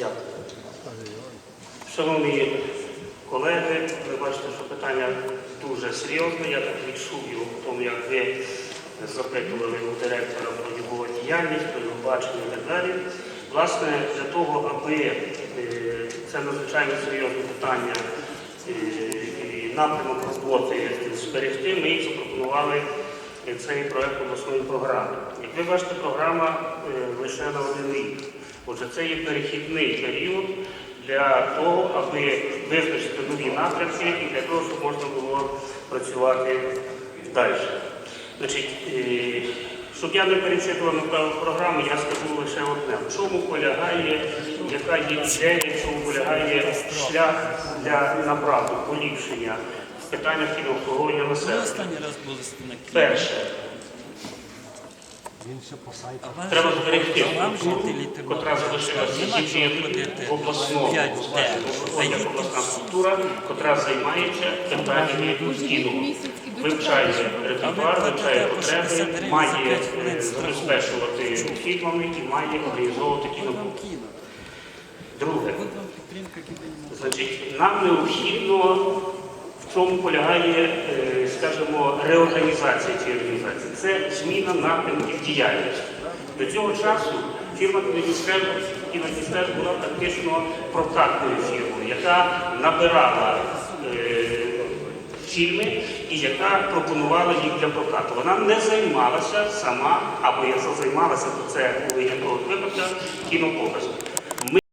Дякую. Шановні колеги, ви бачите, що питання дуже серйозне. Я так відчув його в тому, як ви запитували у директора про його діяльність, про його бачення і так далі. Власне, для того, аби е, це надзвичайно серйозне питання е, і напрямок роботи зберегти, ми їх запропонували цей проект обласної програми. Як ви бачите, програма е, лише на один рік. Отже, це є перехідний період для того, аби визначити нові напрямки і для того, щоб можна було працювати далі. Значить, е, щоб я не перечитував направо програму, я скажу лише одне. В чому полягає, яка є ідея, в чому полягає шлях для направду, поліпшення в питаннях кінообслуговування Ми населення. Перше, Треба зберегти жителі котра залишилася тільки в обласному, 5 в де. А є їх обласна структура, котра займається питаннями кіно. Вивчає репертуар, вивчає потреби, має е, забезпечувати фільмами і має організовувати От кіно. Друге. Значить, нам необхідно, чому полягає, е, скажімо, реорганізація цієї організації. Це зміна напрямків діяльності. До цього часу фірма «Кіномістер» була практично прокатною фірмою, яка набирала е, фільми і яка пропонувала їх для прокату. Вона не займалася сама, або якщо займалася, то це у виняткових випадках кінопоказом.